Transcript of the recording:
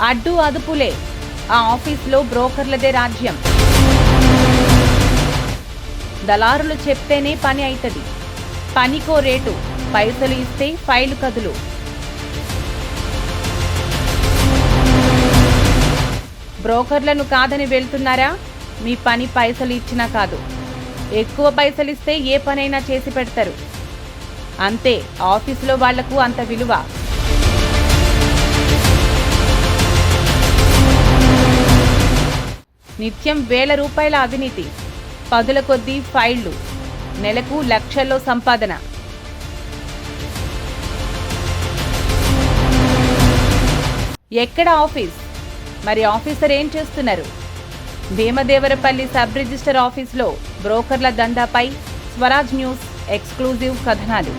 అడ్డు అదుపులే. ఆ ఆఫీస్లో బ్రోకర్లదే రాజ్యం. దళారులు చెప్తేనే పని అవుతుంది పనికో రేటు పైసలు ఇస్తే ఫైలు కదులు. బ్రోకర్లను కాదని వెళ్తున్నారా? మీ పని పైసలు ఇచ్చినా కాదు. ఎక్కువ పైసలు ఇస్తే ఏ పనైనా చేసి పెడతారు. అంతే ఆఫీసులో వాళ్ళకు అంత విలువ. నిత్యం వేల రూపాయల అవినీతి పదుల కొద్దీ ఫైళ్ళు నెలకు లక్షల్లో సంపాదన. ఎక్కడ ఆఫీస్? మరి ఆఫీసర్ ఏం చేస్తున్నారు? భీమదేవరపల్లి సబ్ రిజిస్టర్ ఆఫీస్లో బ్రోకర్ల దందాపై స్వరాజ్ న్యూస్ ఎక్స్క్లూజివ్ కథనాలు.